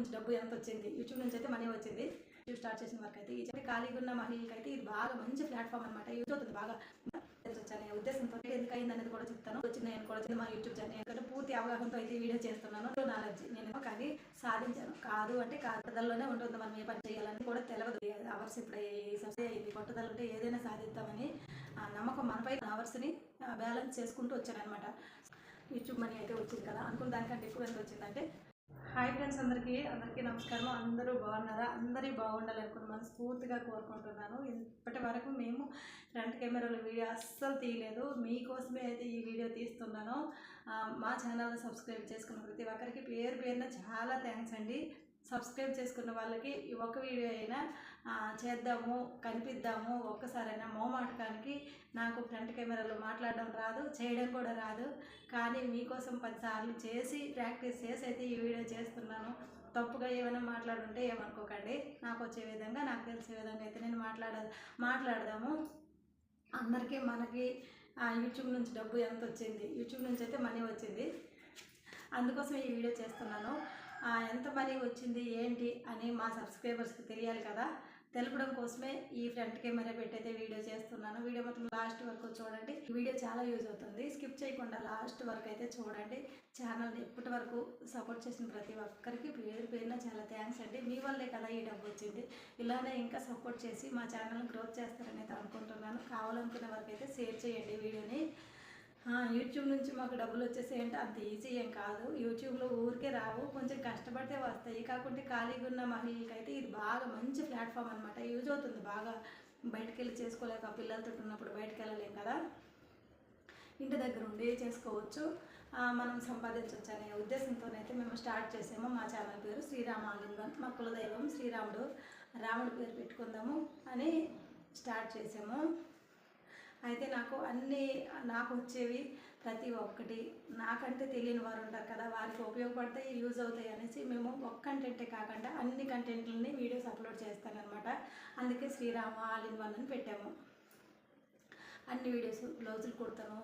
నుంచి డబ్బు ఎంత వచ్చింది యూట్యూబ్ నుంచి అయితే మనీ వచ్చింది. యూట్యూబ్ స్టార్ట్ చేసిన వరకు అయితే ఈ ఖాళీగా ఉన్న మహిళలకి అయితే ఇది బాగా మంచి ప్లాట్ఫామ్ అనమాట యూజ్ అవుతుంది బాగా. వచ్చాను ఉద్దేశంతో ఎందుకు అయింది అనేది కూడా చెప్తాను. వచ్చిన నేను కూడా వచ్చింది మా యూట్యూబ్ ఛానల్ ఎందుకంటే పూర్తి అవగాహనతో అయితే వీడియో చేస్తున్నాను. నాలెడ్జ్ నేను కానీ సాధించాను. కాదు అంటే కాదల్లోనే ఉంటుంది. మనం ఏ పని చేయాలని కూడా తెలియదు అవర్స్ ఇప్పుడు ఈ సబ్సిడీ అయింది. పట్టుదల ఏదైనా సాధిస్తామని ఆ నమ్మకం మనపై అవర్స్ని బ్యాలెన్స్ చేసుకుంటూ వచ్చాను అనమాట యూట్యూబ్ మనీ అయితే వచ్చింది కదా. అనుకున్న దానికంటే ఎక్కువ ఎంత వచ్చిందంటే హాయ్ ఫ్రెండ్స్ అందరికీ అందరికీ నమస్కారం. అందరూ బాగున్నారా? అందరి బాగుండాలి అనుకుని మనస్ఫూర్తిగా కోరుకుంటున్నాను. ఇప్పటి వరకు మేము ఫ్రంట్ కెమెరాలో వీడియో అస్సలు తీయలేదు. మీకోసమే అయితే ఈ వీడియో తీస్తున్నాను. మా ఛానల్ని సబ్స్క్రైబ్ చేసుకున్న ప్రతి ఒక్కరికి పేరు పేరున చాలా థ్యాంక్స్ అండి. సబ్స్క్రైబ్ చేసుకున్న వాళ్ళకి ఈ ఒక్క వీడియో అయినా చేద్దాము కనిపిద్దాము. ఒక్కసారైనా మోమాటకానికి నాకు ఫ్రంట్ కెమెరాలో మాట్లాడడం రాదు చేయడం కూడా రాదు. కానీ మీకోసం పదిసార్లు చేసి ప్రాక్టీస్ చేసి అయితే ఈ వీడియో చేస్తున్నాను. తప్పుగా ఏమైనా మాట్లాడుంటే ఏమనుకోకండి. నాకు వచ్చే విధంగా నాకు తెలిసే విధంగా అయితే నేను మాట్లాడ మాట్లాడదాము. అందరికీ మనకి యూట్యూబ్ నుంచి డబ్బు ఎంత వచ్చింది యూట్యూబ్ నుంచి అయితే మనీ వచ్చింది. అందుకోసం ఈ వీడియో చేస్తున్నాను. ఎంత మనీ వచ్చింది ఏంటి అని మా సబ్స్క్రైబర్స్కి తెలియాలి కదా. తెలపడం కోసమే ఈ ఫ్రంట్ కెమెరా పెట్టయితే వీడియో చేస్తున్నాను. వీడియో మొత్తం లాస్ట్ వరకు చూడండి. వీడియో చాలా యూజ్ అవుతుంది. స్కిప్ చేయకుండా లాస్ట్ వరకు అయితే చూడండి. ఛానల్ని ఇప్పటి వరకు సపోర్ట్ చేసిన ప్రతి ఒక్కరికి పేరు పేరున చాలా థ్యాంక్స్ అండి. మీ వల్లే కదా ఈ డబ్బు వచ్చింది. ఇలానే ఇంకా సపోర్ట్ చేసి మా ఛానల్ గ్రోత్ చేస్తారని అయితే అనుకుంటున్నాను. కావాలనుకునే వరకు అయితే షేర్ చేయండి వీడియోని. యూట్యూబ్ నుంచి మాకు డబ్బులు వచ్చేసేయంటే అంత ఈజీ ఏం కాదు. యూట్యూబ్లో ఊరికే రావు కొంచెం కష్టపడితే వస్తాయి. కాకుంటే ఖాళీగా ఉన్న మహిళలకి అయితే ఇది బాగా మంచి ప్లాట్ఫామ్ అనమాట యూజ్ అవుతుంది బాగా. బయటకు వెళ్ళి చేసుకోలేక పిల్లలతో ఉన్నప్పుడు బయటకు వెళ్ళలేం కదా. ఇంటి దగ్గర ఉండి చేసుకోవచ్చు. మనం సంపాదించవచ్చు అనే ఉద్దేశంతోనైతే మేము స్టార్ట్ చేసాము. మా ఛానల్ పేరు శ్రీరామాలింగం. మా కులదైవం శ్రీరాముడు. రాముడు పేరు పెట్టుకుందాము అని స్టార్ట్ చేసాము. అయితే నాకు అన్నీ నాకు వచ్చేవి ప్రతి ఒక్కటి. నాకంటే తెలియని వారు ఉంటారు కదా వారికి ఉపయోగపడతాయి యూజ్ అవుతాయి అనేసి మేము ఒక కంటెంటే కాకుండా అన్ని కంటెంట్లని వీడియోస్ అప్లోడ్ చేస్తానన్నమాట. అందుకే శ్రీరామ ఆల్ ఇన్ వన్ అని పెట్టాము. అన్ని వీడియోస్ బ్లౌజులు కుడతాను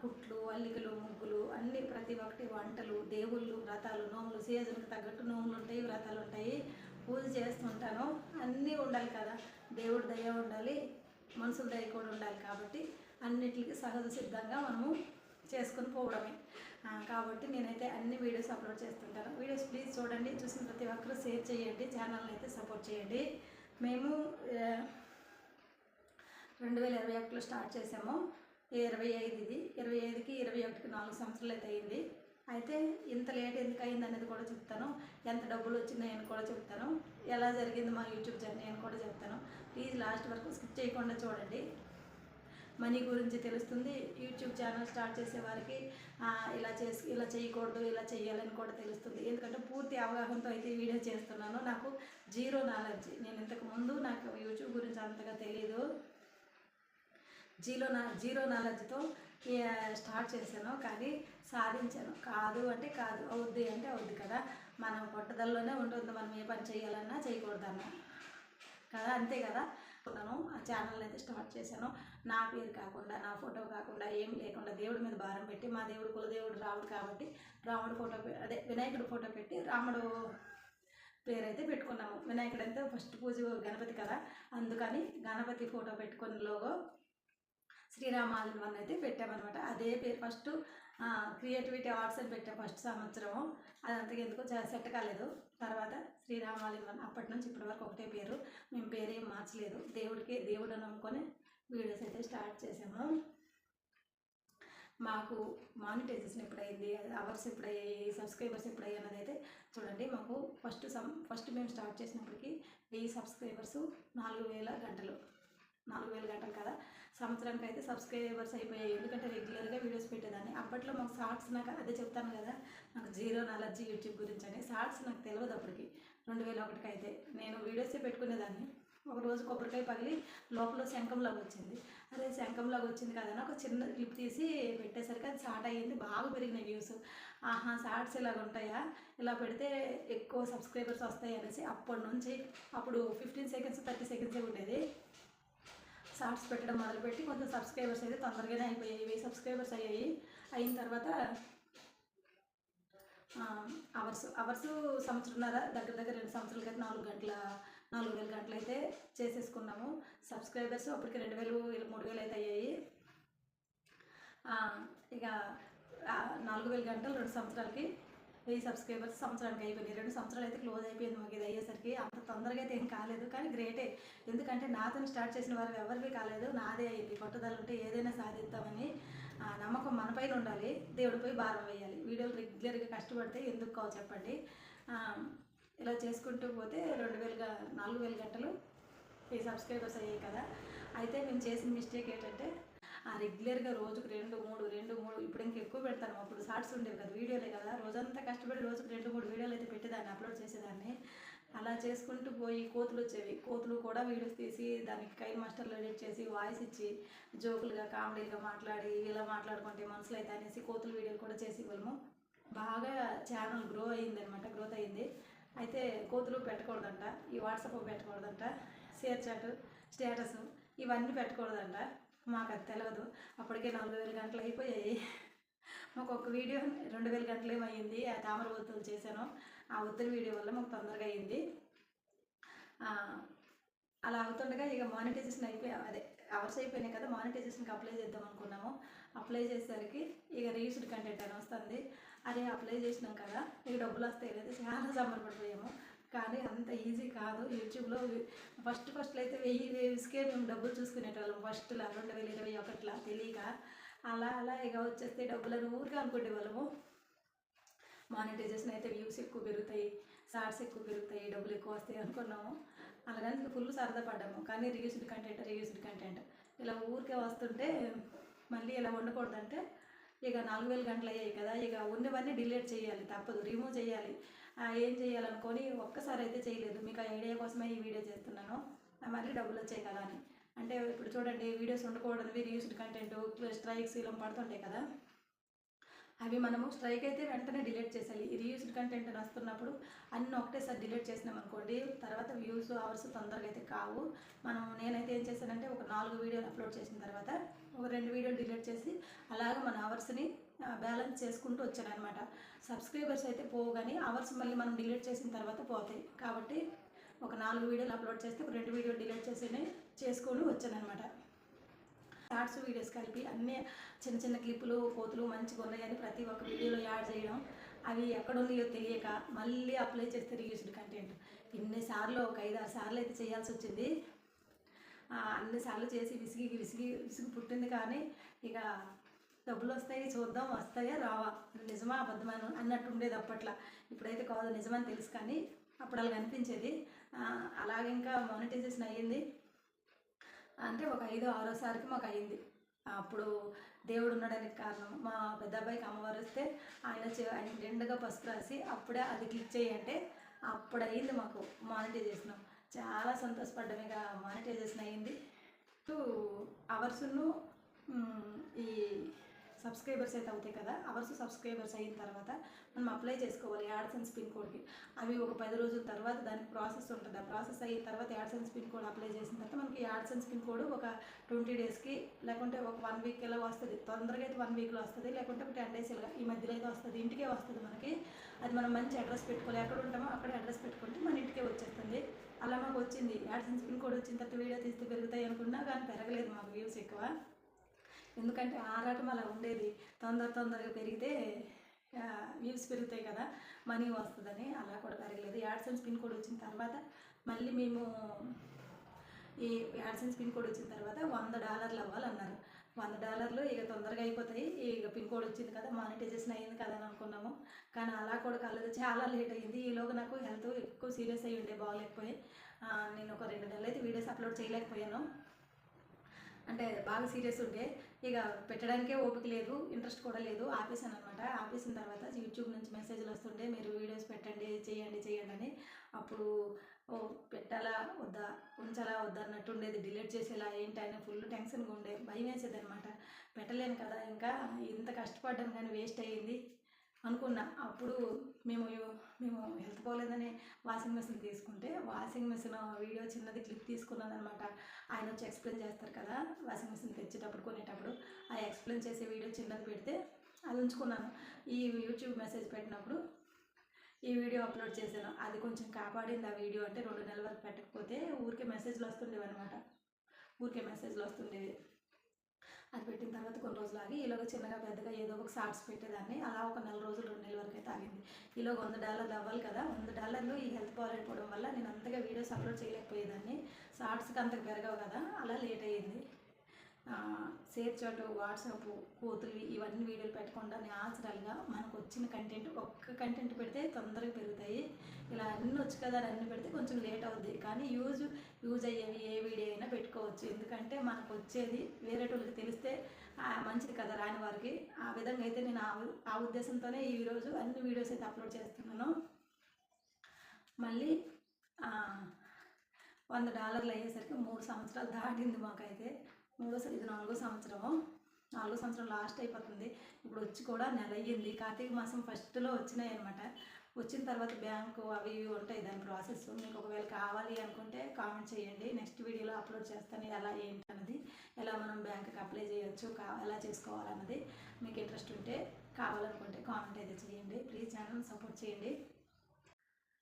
కుట్లు అల్లికలు ముగ్గులు అన్ని ప్రతి ఒక్కటి వంటలు దేవుళ్ళు వ్రతాలు నోములు సీజన్కి తగ్గట్టు నోములు ఉంటాయి వ్రతాలు ఉంటాయి. పూజ చేస్తుంటాను అన్నీ ఉండాలి కదా దేవుడి దయ ఉండాలి. మనుషుల దయ కూడా ఉండాలి కాబట్టి అన్నిటికీ సహజ సిద్ధంగా మనము చేసుకొని పోవడమే. కాబట్టి నేనైతే అన్ని వీడియోస్ అప్లోడ్ చేస్తుంటాను. వీడియోస్ ప్లీజ్ చూడండి. చూసిన ప్రతి ఒక్కరూ షేర్ చేయండి. ఛానల్ని అయితే సపోర్ట్ చేయండి. మేము రెండు వేల ఇరవై ఒకటిలో స్టార్ట్ చేసాము. ఇరవై ఐదు ఇది. ఇరవై ఐదుకి ఇరవై ఒకటికి నాలుగు సంవత్సరాలు అయితే అయింది. అయితే ఇంత లేట్ ఎందుకు అయింది అనేది కూడా చెప్తాను. ఎంత డబ్బులు వచ్చినాయి అని కూడా చెప్తాను. ఎలా జరిగింది మా యూట్యూబ్ జర్నీ అని కూడా చెప్తాను. ప్లీజ్ లాస్ట్ వరకు స్కిప్ చేయకుండా చూడండి. మనీ గురించి తెలుస్తుంది. యూట్యూబ్ ఛానల్ స్టార్ట్ చేసే వారికి ఇలా చేసి ఇలా చేయకూడదు ఇలా చేయాలని కూడా తెలుస్తుంది. ఎందుకంటే పూర్తి అవగాహనతో అయితే వీడియో చేస్తున్నాను. నాకు జీరో నాలెడ్జ్. నేను ఇంతకు ముందు నాకు యూట్యూబ్ గురించి అంతగా తెలియదు జీరో నా జీరో నాలెడ్జ్తో స్టార్ట్ చేశాను కానీ సాధించాను. కాదు అంటే కాదు అవుద్ది అంటే అవుద్ది కదా. మనం పట్టుదలలోనే ఉంటుంది. మనం ఏ పని చేయాలన్నా చేయకూడదన్నా కదా అంతే కదా. నేను ఆ ఛానల్ అయితే స్టార్ట్ చేశాను. నా పేరు కాకుండా నా ఫోటో కాకుండా ఏం లేకుండా దేవుడి మీద భారం పెట్టి మా దేవుడు కులదేవుడు రాముడు కాబట్టి రాముడు ఫోటో అదే వినాయకుడు ఫోటో పెట్టి రాముడు పేరు అయితే పెట్టుకున్నాము. వినాయకుడు అయితే ఫస్ట్ పూజ గణపతి కదా. అందుకని గణపతి ఫోటో పెట్టుకున్న లోగో శ్రీరామాలని వన్ అయితే పెట్టామన్నమాట. అదే పేరు ఫస్ట్ క్రియేటివిటీ ఆర్ట్స్ అని పెట్టాం ఫస్ట్ సంవత్సరం అది ఎందుకు సెట్ కాలేదు. తర్వాత శ్రీరామాలని వన్ అప్పటి నుంచి ఇప్పటి వరకు ఒకటే పేరు. మేము పేరు ఏం మార్చలేదు. దేవుడికి దేవుడు నమ్ముకొని వీడియోస్ అయితే స్టార్ట్ చేసాము. మాకు మానిటైజేషన్ ఎప్పుడైంది అవర్స్ ఎప్పుడయ్యాయి సబ్స్క్రైబర్స్ ఎప్పుడయ్యాయి అన్నది అయితే చూడండి. మాకు ఫస్ట్ సమ్ ఫస్ట్ మేము స్టార్ట్ చేసినప్పటికీ వెయ్యి సబ్స్క్రైబర్స్ నాలుగు వేల గంటలు. నాలుగు వేలు గంటలు కదా. సంవత్సరానికి అయితే సబ్స్క్రైబర్స్ అయిపోయాయి. ఎందుకంటే రెగ్యులర్గా వీడియోస్ పెట్టేదాన్ని. అప్పట్లో మాకు షార్ట్స్ నాకు అదే చెప్తాను కదా. నాకు జీరో నాలెడ్జ్ యూట్యూబ్ గురించి అని. షార్ట్స్ నాకు తెలియదు అప్పటికి. రెండు వేల ఒకటికి అయితే నేను వీడియోసే పెట్టుకునేదాన్ని. ఒక రోజు కొబ్బరికాయ పగిలి లోపల శంఖంలాగా వచ్చింది. అదే శంఖంలాగా వచ్చింది కదా ఒక చిన్న క్లిప్ తీసి పెట్టేసరికి అది స్టార్ట్ అయ్యింది. బాగా పెరిగినాయి వ్యూస్. ఆహా షార్ట్స్ ఇలాగ ఉంటాయా? ఇలా పెడితే ఎక్కువ సబ్స్క్రైబర్స్ వస్తాయి అనేసి అప్పటి నుంచి అప్పుడు ఫిఫ్టీన్ సెకండ్స్ థర్టీ సెకండ్సే ఉండేది. షార్ట్స్ పెట్టడం మొదలుపెట్టి కొంచెం సబ్స్క్రైబర్స్ అయితే తొందరగానే అయిపోయాయి. వెయ్యి సబ్స్క్రైబర్స్ అయ్యాయి. అయిన తర్వాత అవర్స్ అవర్స్ సంవత్సరంన్నర దగ్గర దగ్గర రెండు సంవత్సరాల క్రితం నాలుగు గంటల నాలుగు వేల గంటలు అయితే చేసేసుకున్నాము. సబ్స్క్రైబర్స్ అప్పటికి రెండు వేలు మూడు వేలు అయితే అయ్యాయి. ఇక నాలుగు వేల గంటలు రెండు సంవత్సరాలకి వెయ్యి సబ్స్క్రైబర్స్ సంవత్సరానికి అయిపోయింది. రెండు సంవత్సరాలు అయితే క్లోజ్ అయిపోయింది మాకు ఇది అయ్యేసరికి. అంత తొందరగా అయితే ఏం కాలేదు. కానీ గ్రేటే ఎందుకంటే నాతో స్టార్ట్ చేసిన వారు ఎవరికి కాలేదు. నాదే అయింది పట్టుదల ఉంటే ఏదైనా సాధిస్తామని నమ్మకం మన పైన ఉండాలి. దేవుడిపై భారం వేయాలి. వీడియోలు రెగ్యులర్గా కష్టపడితే ఎందుకు కావు చెప్పండి. ఇలా చేసుకుంటూ పోతే రెండు వేలుగా నాలుగు వేల గంటలు ఈ సబ్స్క్రైబర్స్ అయ్యాయి కదా. అయితే మేము చేసిన మిస్టేక్ ఏంటంటే ఆ రెగ్యులర్గా రోజుకు రెండు మూడు రెండు మూడు ఇప్పుడు ఇంకా ఎక్కువ పెడతాను. అప్పుడు షార్ట్స్ ఉండేవి కదా వీడియోలే కదా. రోజంతా కష్టపడి రోజుకు రెండు మూడు వీడియోలు అయితే పెట్టేదాన్ని అప్లోడ్ చేసేదాన్ని. అలా చేసుకుంటూ పోయి కోతులు వచ్చేవి. కోతులు కూడా వీడియోస్ తీసి దానికి కై మాస్టర్లు ఎడిట్ చేసి వాయిస్ ఇచ్చి జోకులుగా కామెడీగా మాట్లాడి ఇలా మాట్లాడుకుంటే మనసులు అయితే అనేసి కోతులు వీడియోలు కూడా చేసి ఇవ్వము బాగా ఛానల్ గ్రో అయ్యిందనమాట గ్రోత్ అయ్యింది అయితే కోతులు పెట్టకూడదంట ఈ వాట్సాప్ పెట్టకూడదంట షేర్ చాట్ స్టేటస్ ఇవన్నీ పెట్టకూడదంట. మాకు అది తెలియదు అప్పటికే నాలుగు వేల గంటలు అయిపోయాయి. మాకు ఒక వీడియో రెండు వేల గంటలు ఏమయ్యింది ఆ తామర ఒత్తులు చేశాను. ఆ ఒత్తుల వీడియో వల్ల మాకు తొందరగా అయింది. అలా అవుతుండగా ఇక మానిటైజేషన్ అయిపోయి. అదే అవర్స్ అయిపోయినాయి కదా మానిటైజేషన్కి అప్లై చేద్దాం అనుకున్నాము. అప్లై చేసేసరికి ఇక రీయూస్డ్ కంటెంట్ అని వస్తుంది అదే అప్లై చేసినాం కదా ఇక డబ్బులు వస్తాయి లేదా చాలా సంబరపడిపోయాము. కానీ అంత ఈజీ కాదు. యూట్యూబ్లో ఫస్ట్ ఫస్ట్లో అయితే వెయ్యి వేస్కే మేము డబ్బులు చూసుకునేటోళ్ళం ఫస్ట్లో రెండు వేల ఇరవై ఒకటిలా తెలియక అలా అలా ఇక వచ్చేస్తే డబ్బులను ఊరికే అనుకునే వాళ్ళము మానిటైజేషన్ అయితే వ్యూస్ ఎక్కువ పెరుగుతాయి షార్ట్స్ ఎక్కువ పెరుగుతాయి డబ్బులు ఎక్కువ వస్తాయి అనుకున్నాము. అలాగని ఫుల్ సరదా పడ్డాము. కానీ రియూస్డ్ కంటెంట్ రియూస్డ్ కంటెంట్ ఇలా ఊరికే వస్తుంటే మళ్ళీ ఇలా ఉండకూడదంటే ఇక నాలుగు వేల గంటలు అయ్యాయి కదా. ఇక ఉన్నవన్నీ డిలీట్ చేయాలి తప్పదు. రిమూవ్ చేయాలి. ఏం చేయాలనుకొని ఒక్కసారి అయితే చేయలేదు. మీకు ఆ ఐడియా కోసమే ఈ వీడియో చేస్తున్నాను. మళ్ళీ డబ్బులు వచ్చాయి కదా అని. అంటే ఇప్పుడు చూడండి వీడియోస్ ఉండకూడదు. రీయూస్డ్ కంటెంట్ స్ట్రైక్స్ ఇలా పడుతుంటాయి కదా. అవి మనము స్ట్రైక్ అయితే వెంటనే డిలీట్ చేసేయాలి. ఈ రీయూస్డ్ కంటెంట్ అని వస్తున్నప్పుడు అన్ని ఒకటేసారి డిలీట్ చేసినాం అనుకోండి తర్వాత వ్యూస్ అవర్స్ తొందరగా అయితే కావు. మనం నేనైతే ఏం చేశానంటే ఒక నాలుగు వీడియోలు అప్లోడ్ చేసిన తర్వాత ఒక రెండు వీడియోలు డిలీట్ చేసి అలాగే మన అవర్స్ని బ్యాలెన్స్ చేసుకుంటూ వచ్చాను అనమాట సబ్స్క్రైబర్స్ అయితే పోవు కానీ అవర్స్ మళ్ళీ మనం డిలీట్ చేసిన తర్వాత పోతాయి. కాబట్టి ఒక నాలుగు వీడియోలు అప్లోడ్ చేస్తే ఒక రెండు వీడియోలు డిలీట్ చేసి చేసుకొని వచ్చాను అనమాట షార్ట్స్ వీడియోస్ కలిపి అన్నీ చిన్న చిన్న క్లిప్పులు కోతులు మంచిగా ఉన్నాయని ప్రతి ఒక్క వీడియోలో యాడ్ చేయడం. అవి ఎక్కడ తెలియక మళ్ళీ అప్లై చేస్తే రీయూస్డ్ కంటెంట్ ఇన్నిసార్లు ఒక ఐదు ఆరు సార్లు అయితే చేయాల్సి వచ్చింది. అన్నిసార్లు చేసి విసిగి విసిగి విసిగి పుట్టింది కానీ ఇక డబ్బులు వస్తాయి చూద్దాం వస్తాయా రావా. నిజమా అబద్ధమాను అన్నట్టు ఉండేది అప్పట్లో. ఇప్పుడైతే కాదు నిజమని తెలుసు కానీ అప్పుడు అలా అనిపించేది అలాగే ఇంకా మానిటైజేషన్ అయ్యింది. అంటే ఒక ఐదో ఆరోసారికి మాకు అయింది అప్పుడు దేవుడు ఉన్నాడానికి కారణం మా పెద్ద అబ్బాయికి అమ్మవారు వస్తే ఆయన ఆయన నిండుగా పసుపు రాసి అప్పుడే అది క్లిక్ చేయంటే అప్పుడు అయింది మాకు మానిటైజేషన్ చాలా సంతోషపడ్డాం. ఇక మానిటైజేషన్ అయింది టూ అవర్స్ను ఈ సబ్స్క్రైబర్స్ అయితే అవుతాయి కదా అవర్స్ సబ్స్క్రైబర్స్ అయిన తర్వాత మనం అప్లై చేసుకోవాలి యాడ్సెన్స్ పిన్ కోడ్కి. అవి ఒక పది రోజుల తర్వాత దానికి ప్రాసెస్ ఉంటుంది. ఆ ప్రాసెస్ అయిన తర్వాత యాడ్సెన్స్ పిన్ కోడ్ అప్లై చేసిన తర్వాత మనకి యాడ్సెన్స్ పిన్ కోడ్ ఒక ట్వంటీ డేస్కి లేకుంటే ఒక వన్ వీక్ ఎలా వస్తుంది? తొందరగా అయితే వన్ వీక్లో వస్తుంది లేకుంటే ఒక టెన్ డేస్ ఇలా ఈ మధ్యలో అయితే వస్తుంది. ఇంటికే వస్తుంది మనకి. అది మనం మంచి అడ్రస్ పెట్టుకోవాలి. ఎక్కడ ఉంటామో అక్కడ అడ్రస్ పెట్టుకుంటే మన ఇంటికే వచ్చేస్తుంది. అలా మాకు వచ్చింది. యాడ్సెన్స్ పిన్ కోడ్ వచ్చిన తర్వాత వీడియో తీస్తే పెరుగుతాయి అనుకున్నా కానీ పెరగలేదు మాకు వ్యూస్ ఎక్కువ. ఎందుకంటే ఆరాటం అలా ఉండేది. తొందర తొందరగా పెరిగితే వ్యూస్ పెరుగుతాయి కదా మనీ వస్తుందని అలా కూడా పెరగలేదు. యాడ్సెన్స్ పిన్ కోడ్ వచ్చిన తర్వాత మళ్ళీ మేము ఈ యాడ్సెన్స్ పిన్ కోడ్ వచ్చిన తర్వాత వంద డాలర్లు అవ్వాలన్నారు. వంద డాలర్లు ఇక తొందరగా అయిపోతాయి. ఇక పిన్ కోడ్ వచ్చింది కదా మానిటైజేషన్ అయ్యింది కదా అని అనుకున్నాము. కానీ అలా కూడా కాలేదు. చాలా లేట్ అయ్యింది. ఈలోగా నాకు హెల్త్ ఎక్కువ సీరియస్ అయ్యి ఉండే బాగలేకపోయి. నేను ఒక రెండు నెలలు అయితే వీడియోస్ అప్లోడ్ చేయలేకపోయాను. అంటే బాగా సీరియస్ ఉండే ఇక పెట్టడానికే ఓపిక లేదు ఇంట్రెస్ట్ కూడా లేదు. ఆపేసాను అనమాట ఆపేసిన తర్వాత యూట్యూబ్ నుంచి మెసేజ్లు వస్తుండే మీరు వీడియోస్ పెట్టండి చేయండి చేయండి అని అప్పుడు ఓ పెట్టాలా వద్దా ఉంచాలా వద్దా అన్నట్టు ఉండేది. డిలీట్ చేసేలా ఏంటి అని ఫుల్ టెన్షన్గా ఉండే భయం వేసేది అనమాట పెట్టలేను కదా ఇంకా ఇంత కష్టపడ్డాను కానీ వేస్ట్ అయ్యింది. అనుకున్నా. అప్పుడు మేము మేము హెల్త్ పోలేదని వాషింగ్ మెషిన్ తీసుకుంటే వాషింగ్ మెషిన్ వీడియో చిన్నది క్లిప్ తీసుకున్నాను అనమాట ఆయన వచ్చి ఎక్స్ప్లెయిన్ చేస్తారు కదా వాషింగ్ మెషిన్ తెచ్చేటప్పుడు కొనేటప్పుడు. ఆ ఎక్స్ప్లెయిన్ చేసే వీడియో చిన్నది పెడితే అది ఉంచుకున్నాను. ఈ యూట్యూబ్ మెసేజ్ పెట్టినప్పుడు ఈ వీడియో అప్లోడ్ చేశాను. అది కొంచెం కాపాడింది ఆ వీడియో అంటే రెండు నెలల వరకు పెట్టకపోతే ఊరికే మెసేజ్లు వస్తుండేవి అనమాట ఊరికే మెసేజ్లు వస్తుండేవి. అది పెట్టిన తర్వాత కొన్ని రోజులు ఆగి ఈలోగా చిన్నగా పెద్దగా ఏదో ఒక షార్ట్స్ పెట్టేదాన్ని. అలా ఒక నెల రోజులు రెండు నెలల వరకు అయితే ఆగింది ఈలో వంద డాలర్లు అవ్వాలి కదా. వంద డాలర్లు ఈ హెల్త్ పాలైపోవడం వల్ల నేను అంతగా వీడియోస్ అప్లోడ్ చేయలేకపోయేదాన్ని. షార్ట్స్కి అంతకు పెరగవు కదా. అలా లేట్ అయ్యింది. షేర్ చాటు వాట్సాప్ కోతులు ఇవన్నీ వీడియోలు పెట్టకుండా న్యాచురల్గా మనకు వచ్చిన కంటెంట్ ఒక్క కంటెంట్ పెడితే తొందరగా పెరుగుతాయి. ఇలా అన్నీ వచ్చు కదా అని అన్నీ పెడితే కొంచెం లేట్ అవుద్ది. కానీ యూజ్ యూజ్ అయ్యేవి ఏ వీడియో అయినా పెట్టుకోవచ్చు. ఎందుకంటే మనకు వచ్చేది వేరేటోళ్ళకి తెలిస్తే మంచిది కదా రాని వారికి. ఆ విధంగా అయితే నేను ఆ ఉద్దేశంతోనే ఈరోజు అన్ని వీడియోస్ అయితే అప్లోడ్ చేస్తున్నాను. మళ్ళీ వంద డాలర్లు అయ్యేసరికి మూడు సంవత్సరాలు దాటింది మాకైతే. మూడోసారి ఇది నాలుగో సంవత్సరము. నాలుగో సంవత్సరం లాస్ట్ అయిపోతుంది. ఇప్పుడు వచ్చి కూడా నెల అయ్యింది. కార్తీక మాసం ఫస్ట్లో వచ్చినాయి అనమాట వచ్చిన తర్వాత బ్యాంకు అవి ఇవి ఉంటాయి దాని ప్రాసెస్. మీకు ఒకవేళ కావాలి అనుకుంటే కామెంట్ చేయండి. నెక్స్ట్ వీడియోలో అప్లోడ్ చేస్తాను ఎలా ఏంటి అన్నది ఎలా మనం బ్యాంకుకి అప్లై చేయొచ్చు కా ఎలా చేసుకోవాలన్నది మీకు ఇంట్రెస్ట్ ఉంటే కావాలనుకుంటే కామెంట్ అయితే చేయండి. ప్లీజ్ ఛానల్ సపోర్ట్ చేయండి.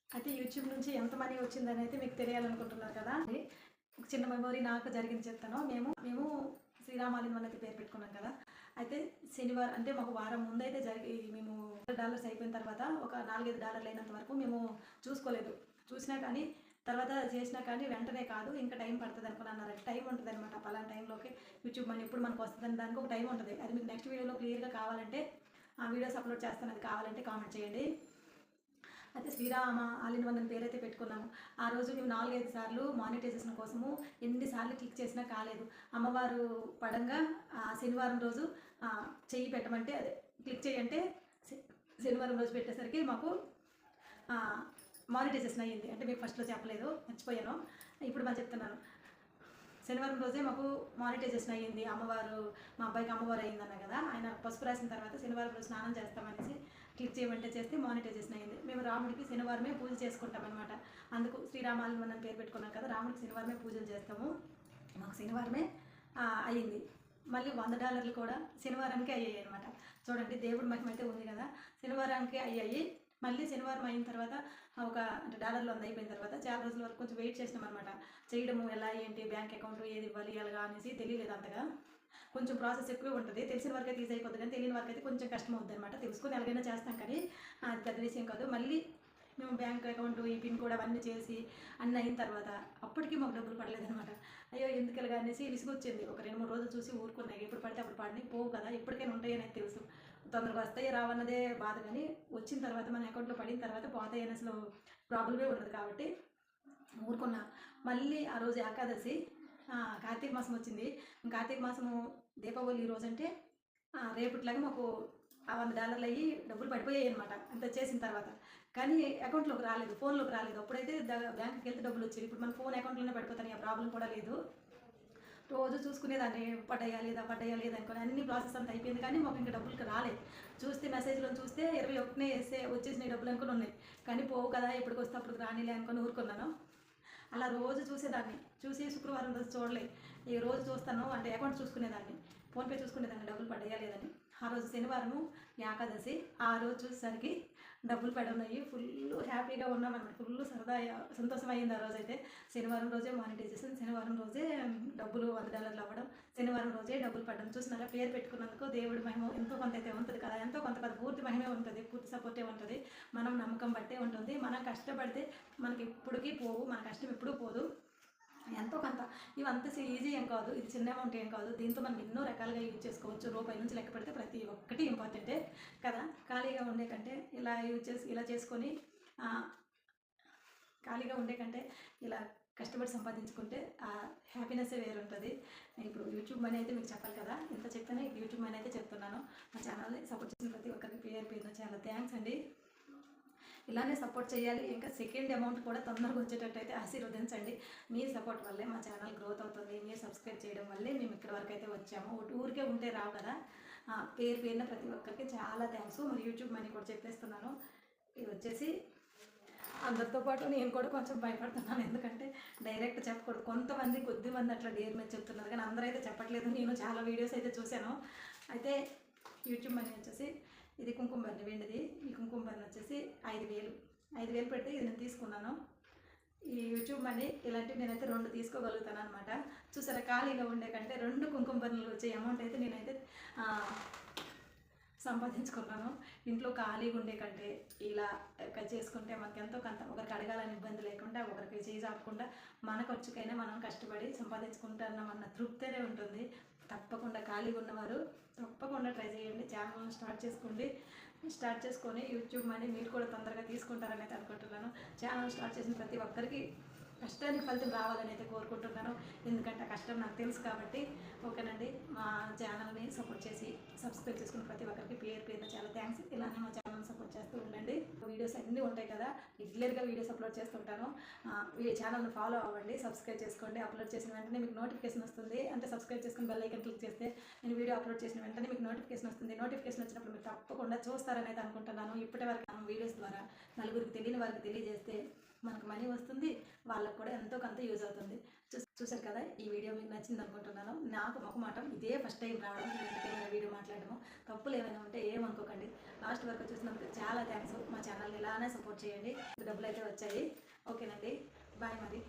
అయితే యూట్యూబ్ నుంచి ఎంత మనీ వచ్చిందని అయితే మీకు తెలియాలనుకుంటున్నారు కదా. ఒక చిన్న మెమొరీ నాకు జరిగింది చెప్తాను. మేము మేము శ్రీరామాలయం అనేది పేరు పెట్టుకున్నాం కదా. అయితే శనివారం అంటే మాకు వారం ముందైతే జరిగి మేము డాలర్స్ అయిపోయిన తర్వాత ఒక నాలుగైదు డాలర్లు అయినంత వరకు మేము చూసుకోలేదు. చూసినా కానీ తర్వాత చేసినా కానీ వెంటనే కాదు ఇంకా టైం పడుతుంది అనుకుని అన్నారు. టైం ఉంటుంది అనమాట పలానా టైంలోకి. యూట్యూబ్ మన ఎప్పుడు మనకు వస్తుందని దానికి ఒక టైం ఉంటుంది. అది మీకు నెక్స్ట్ వీడియోలో క్లియర్గా కావాలంటే ఆ వీడియోస్ అప్లోడ్ చేస్తాను అది కావాలంటే కామెంట్ చేయండి. అయితే శ్రీరామ ఆలిన్ వన్ పేరైతే పెట్టుకున్నాము. ఆ రోజు మేము నాలుగైదు సార్లు మానిటైజేషన్ కోసము ఎన్నిసార్లు క్లిక్ చేసినా కాలేదు. అమ్మవారు పడంగా ఆ శనివారం రోజు చెయ్యి పెట్టమంటే అదే. క్లిక్ చేయంటే అంటే శనివారం రోజు పెట్టేసరికి మాకు మానిటైజేషన్ అయ్యింది. అంటే మీకు ఫస్ట్లో చెప్పలేదు మర్చిపోయాను. ఇప్పుడు మనం చెప్తున్నాను. శనివారం రోజే మాకు మానిటైజేషన్ అయ్యింది. అమ్మవారు మా అబ్బాయికి అమ్మవారు అయ్యిందన్న కదా. ఆయన పసుపు రాసిన తర్వాత శనివారం రోజు స్నానం చేస్తామనేసి క్లిక్ చేయమంటే చేస్తే మానిటైజేషన్ అయ్యింది. మేము రాముడికి శనివారమే పూజ చేసుకుంటాం అనమాట అందుకు శ్రీరామాలను మనం పేరు పెట్టుకున్నాం కదా రాముడికి శనివారమే పూజలు చేస్తాము. మాకు శనివారమే అయ్యింది. మళ్ళీ వంద డాలర్లు కూడా శనివారానికి అయ్యాయి అనమాట చూడండి దేవుడు మహిమ అయితే ఉంది కదా. శనివారానికి అయ్యాయి. మళ్ళీ శనివారం అయిన తర్వాత ఒక అంటే డాలర్లో వంద అయిపోయిన తర్వాత చాలా రోజుల వరకు కొంచెం వెయిట్ చేసినాం అనమాట చేయడము ఎలా ఏంటి బ్యాంక్ అకౌంట్ ఏది ఇవ్వాలి ఎలాగా అనేసి తెలియలేదు అంతగా. కొంచెం ప్రాసెస్ ఎక్కువ ఉంటుంది. తెలిసిన వరకు అయితే ఈజీ అయిపోతుంది కానీ తెలియని వరకు అయితే కొంచెం కష్టం అవుతుంది అనమాట తెలుసుకొని ఎలాగైనా చేస్తాం కానీ అది పెద్ద విషయం కాదు. మళ్ళీ మేము బ్యాంక్ అకౌంట్ ఈ పిన్ కూడా అవన్నీ చేసి అన్నీ అయిన తర్వాత అప్పటికి మాకు డబ్బులు పడలేదన్నమాట. అయ్యో ఎందుకు అనేసి విసుగొచ్చింది. ఒక రెండు మూడు రోజులు చూసి ఊరుకున్నాయి ఎప్పుడు పడితే అప్పుడు పడినాయి పోవు కదా ఎప్పటికైనా ఉంటాయనేది తెలుసు. తొందరగా వస్తాయి రావన్నదే బాధ కానీ వచ్చిన తర్వాత మన అకౌంట్లో పడిన తర్వాత పోతాయి అని అసలు ప్రాబ్లమే ఉండదు కాబట్టి ఊరుకున్నా. మళ్ళీ ఆ రోజు ఏకాదశి కార్తీక మాసం వచ్చింది. కార్తీక మాసము దీపావళి రోజు అంటే ఆ, రేపటిలాగా మాకు ఆ వంద డాలర్లు అయ్యి డబ్బులు పడిపోయాయి అనమాట అంత చేసిన తర్వాత. కానీ అకౌంట్లోకి రాలేదు ఫోన్లోకి రాలేదు. అప్పుడైతే బ్యాంక్కి వెళ్తే డబ్బులు వచ్చేవి. ఇప్పుడు మన ఫోన్ అకౌంట్లోనే పడిపోతాను ఆ ప్రాబ్లం కూడా లేదు. రోజు చూసుకునేదాన్ని పడ్డాయా లేదా పడ్డాయా లేదా అన్ని ప్రాసెస్ అంతా అయిపోయింది కానీ మాకు ఇంకా డబ్బులకి రాలేదు. చూస్తే మెసేజ్లో చూస్తే ఇరవై ఒకటినే వేస్తే వచ్చేసినాయి డబ్బులు అనుకుని ఉన్నాయి. కానీ పోవు కదా ఎప్పటికి వస్తే అప్పుడు రానిలే అనుకుని ఊరుకున్నాను. అలా రోజు చూసేదాన్ని. చూసి శుక్రవారం రోజు చూడలే. ఈ రోజు చూస్తాను అంటే అకౌంట్ చూసుకునేదాన్ని. ఫోన్పే చూసుకునేదాన్ని డబ్బులు పడ్డాయా లేదని. ఆ రోజు శనివారము ఏకాదశి. ఆ రోజు చూసేసరికి డబ్బులు పడున్నాయి. ఫుల్ హ్యాపీగా ఉన్నాం అనమాట ఫుల్ సరదా సంతోషం అయింది ఆ రోజు అయితే శనివారం రోజే మానిటైజేషన్ శనివారం రోజే డబ్బులు వంద డాలర్లు అవ్వడం శనివారం రోజే డబ్బులు పడడం. చూసినారా పేరు పెట్టుకున్నందుకు దేవుడి మహిమ ఎంతో కొంత అయితే ఉంటుంది కదా. ఎంతో కొంత కదా పూర్తి మహిమే ఉంటుంది పూర్తి సపోర్టే ఉంటుంది. మనం నమ్మకం బట్టే ఉంటుంది. మనం కష్టపడితే మనకి ఇప్పటికీ పోవు మన కష్టం ఎప్పుడూ పోదు. ఎంతో కొంత. ఇవంత ఈజీ ఏం కాదు. ఇది చిన్న అమౌంట్ ఏం కాదు. దీంతో మనం ఎన్నో రకాలుగా యూజ్ చేసుకోవచ్చు. రూపాయి నుంచి లెక్క పెడితే ప్రతి ఒక్కటి ఇంపార్టెంటే కదా? ఖాళీగా ఉండే కంటే ఇలా యూజ్ చేసి ఇలా చేసుకొని ఖాళీగా ఉండే కంటే ఇలా కష్టపడి సంపాదించుకుంటే ఆ హ్యాపీనెస్ వేరు ఉంటుంది ఇప్పుడు యూట్యూబ్ మనీ అయితే మీకు చెప్పాలి కదా. ఇంత చెప్పినా యూట్యూబ్ మనీ అయితే చెప్తున్నాను. మా ఛానల్ని సపోర్ట్ చేసిన ప్రతి ఒక్కరికి పేరు పేరున చాలా థ్యాంక్స్ అండి. ఇలానే సపోర్ట్ చేయాలి. ఇంకా సెకండ్ అమౌంట్ కూడా తొందరగా వచ్చేటట్టు అయితే ఆశీర్వదించండి. మీ సపోర్ట్ వల్లే మా ఛానల్ గ్రోత్ అవుతుంది. మీరు సబ్స్క్రైబ్ చేయడం వల్లే మేము ఇక్కడ వరకు అయితే వచ్చాము. ఊరికే ఉంటే రావు కదా. పేరు పేరున ప్రతి ఒక్కరికి చాలా థ్యాంక్స్ మరి యూట్యూబ్ మనీ కూడా చెప్పేస్తున్నాను. ఇది వచ్చేసి అందరితో పాటు నేను కూడా కొంచెం భయపడుతున్నాను. ఎందుకంటే డైరెక్ట్ చెప్పకూడదు. కొంతమంది కొద్ది మంది అట్లా డేర్ మీద చెప్తున్నారు. కానీ అందరూ అయితే చెప్పట్లేదు. నేను చాలా వీడియోస్ అయితే చూశాను. అయితే యూట్యూబ్ మనీ వచ్చేసి ఇది కుంకుమ బర్ని వెండిది. ఈ కుంకుమ వచ్చేసి ఐదు వేలు. ఐదు వేలు పెడితే ఇది నేను తీసుకున్నాను. ఈ యూట్యూబ్ మనీ ఇలాంటివి నేనైతే రెండు తీసుకోగలుగుతాను అనమాట చూసారా ఖాళీగా ఉండే కంటే రెండు కుంకుమ పనులు వచ్చే అమౌంట్ అయితే నేనైతే సంపాదించుకున్నాను. ఇంట్లో ఖాళీగా ఉండే కంటే ఇలా చేసుకుంటే మనకి ఎంతో కొంత ఒకరికి అడగాలని ఇబ్బంది లేకుండా ఒకరికి చేయి ఆపకుండా మన ఖర్చుకైనా మనం కష్టపడి సంపాదించుకుంటున్నామన్న తృప్తినే ఉంటుంది. తప్పకుండా ఖాళీగా ఉన్నవారు తప్పకుండా ట్రై చేయండి ఛానల్ స్టార్ట్ చేసుకోండి. స్టార్ట్ చేసుకొని యూట్యూబ్ మనీ మీరు కూడా తొందరగా తీసుకుంటారని అయితే అనుకుంటున్నాను. ఛానల్ స్టార్ట్ చేసిన ప్రతి ఒక్కరికి కష్టానికి ఫలితం రావాలని అయితే కోరుకుంటున్నాను. ఎందుకంటే ఆ కష్టం నాకు తెలుసు కాబట్టి ఓకేనండి. మా ఛానల్ని సపోర్ట్ చేసి సబ్స్క్రైబ్ చేసుకున్న ప్రతి ఒక్కరికి పేరు పేరున చాలా థ్యాంక్స్. ఇలానే మా ఛానల్ సపోర్ట్ చేస్తూ ఉండండి. వీడియోస్ అన్నీ ఉంటాయి కదా రెగ్యులర్గా వీడియోస్ అప్లోడ్ చేస్తుంటాను ఛానల్ని ఫాలో అవ్వండి సబ్స్క్రైబ్ చేసుకోండి. అప్లోడ్ చేసిన వెంటనే మీకు నోటిఫికేషన్ వస్తుంది. అంటే సబ్స్క్రైబ్ చేసుకుని బెల్ ఐకన్ క్లిక్ చేస్తే నేను వీడియో అప్లోడ్ చేసిన వెంటనే మీకు నోటిఫికేషన్ వస్తుంది. నోటిఫికేషన్ వచ్చినప్పుడు మీరు తప్పకుండా చూస్తారని అయితే అనుకుంటున్నాను. ఇప్పటి వరకు వీడియోస్ ద్వారా నలుగురికి తెలియని వారికి తెలియజేస్తే మనకు మనీ వస్తుంది వాళ్ళకు కూడా ఎంతో కొంత యూజ్ అవుతుంది. చూ- కదా ఈ వీడియో మీకు నచ్చింది అనుకుంటున్నాను. నాకు ఒక మాట ఇదే ఫస్ట్ టైం రావడం వీడియో మాట్లాడము తప్పులు ఏమైనా ఉంటే ఏమనుకోకండి లాస్ట్ వరకు చూసినందుకు చాలా థ్యాంక్స్ మా ఛానల్ని ఇలానే సపోర్ట్ చేయండి. డబ్బులు అయితే వచ్చాయి. ఓకేనండి బాయ్ మరి.